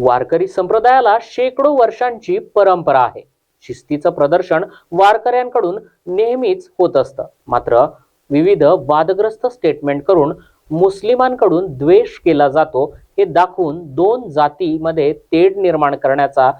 वारकरी संप्रदायाला शेकडो वर्षांची परंपरा आहे. शिस्तीचं प्रदर्शन वारकऱ्यांकडून नेहमीच होत असतं. मात्र विविध वादग्रस्त स्टेटमेंट करून मुस्लिमांकडून द्वेष केला जातो हे दाखवून दोन जातीमध्ये तेढ निर्माण करण्याचा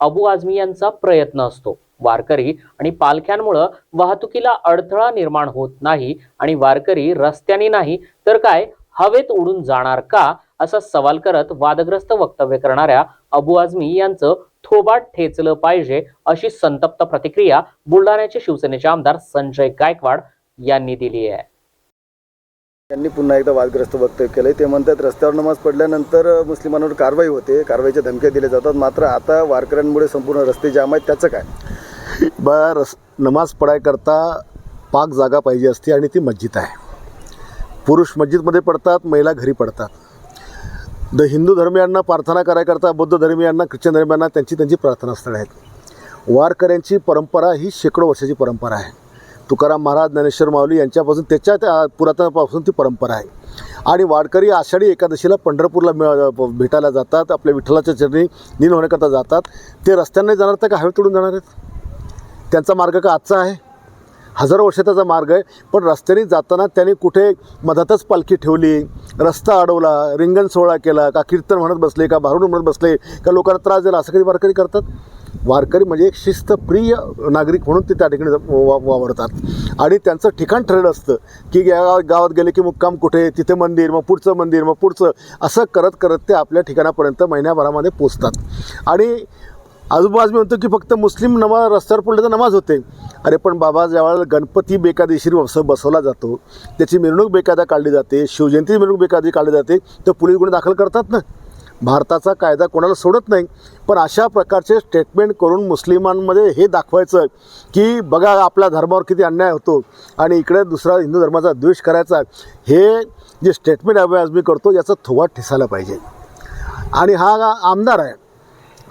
अबू आझमी यांचा प्रयत्न असतो. वारकरी आणि पालख्यांमुळं वाहतुकीला अडथळा निर्माण होत नाही आणि वारकरी रस्त्याने नाही तर काय? हवेत उडून जाणार का? असा सवाल करत वादग्रस्त वक्तव्य करणाऱ्या अबू आझमी यांचं थोबाड ठेचलं पाहिजे अशी संतप्त प्रतिक्रिया बुलढाण्याचे शिवसेनेचे आमदार संजय गायकवाड यांनी दिली आहे. त्यांनी पुन्हा एकदा वादग्रस्त वक्तव्य केलंय. ते म्हणतात रस्त्यावर नमाज पडल्यानंतर मुस्लिमांवर कारवाई होते. कारवाईच्या धमक्या दिल्या जातात. मात्र आता वारकऱ्यांमुळे संपूर्ण रस्ते जाम आहेत. त्याचं काय? बा रस नमाज पडायकरता पाक जागा पाहिजे असते आणि ती मस्जिद आहे. पुरुष मस्जिदमध्ये पडतात महिला घरी पडतात. द हिंदू धर्मियांना प्रार्थना करायकरता बौद्ध धर्मियांना ख्रिश्चन धर्मियांना त्यांची त्यांची प्रार्थनास्थळं आहेत. वारकऱ्यांची परंपरा ही शेकडो वर्षाची परंपरा आहे. तुकाराम महाराज ज्ञानेश्वर माऊली यांच्यापासून त्याच्या त्या पुरातनापासून ती परंपरा आहे. आणि वारकरी आषाढी एकादशीला पंढरपूरला मिळ- भेटायला जातात आपल्या विठ्ठलाच्या चरणी नील होण्याकरता जातात. ते रस्त्यांना जाणार तर का? हवे तोडून जाणार आहेत? त्यांचा मार्ग का आजचा आहे? हजारो वर्ष त्याचा मार्ग आहे. पण रस्त्याने जाताना त्यांनी कुठे मधातच पालखी ठेवली रस्ता अडवला रिंगण सोहळा केला का कीर्तन म्हणत बसले का भारुड म्हणत बसले का लोकांना त्रास दिला असं कधी वारकरी करतात? वारकरी म्हणजे एक शिस्तप्रिय नागरिक म्हणून ते त्या ठिकाणी वा वावरतात. आणि त्यांचं ठिकाण ठरलं असतं की या गावात गेले की मुक्काम कुठे तिथे मंदिर मग पुढचं मंदिर मग पुढचं असं करत करत ते आपल्या ठिकाणापर्यंत महिन्याभरामध्ये पोचतात. आणि आजूबाजू मी म्हणतो की फक्त मुस्लिम नमाज रस्त्यावर पडले तर नमाज होते. अरे पण बाबा ज्यावेळेला गणपती बेकायदेशीर बस बसवला जातो त्याची मिरवणूक बेकायदा काढली जाते शिवजयंती मिरवणूक बेकायदा काढली जाते तर पोलीस गुन्हे दाखल करतात ना? भारताचा कायदा कोणाला सोडत नाही. पण अशा प्रकारचे स्टेटमेंट करून मुस्लिमांमध्ये हे दाखवायचं की बघा आपल्या धर्मावर किती अन्याय होतो आणि इकडे दुसरा हिंदू धर्माचा द्वेष करायचा हे जे स्टेटमेंट आज मी करतो याचा थोवा ठेसायला पाहिजे. आणि हा आमदार आहे.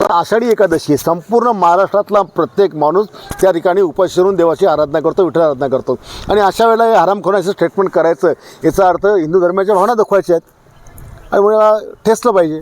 आषाढी एकादशी संपूर्ण महाराष्ट्रातला प्रत्येक माणूस त्या ठिकाणी उपाशी करून देवाची आराधना करतो विठ्ठल आराधना करतो. आणि अशा वेळेला हे हरामखोराचं स्टेटमेंट करायचं याचा अर्थ हिंदू धर्माच्या भावना दाखवायच्या आहेत. आणि मला ठेसलं पाहिजे.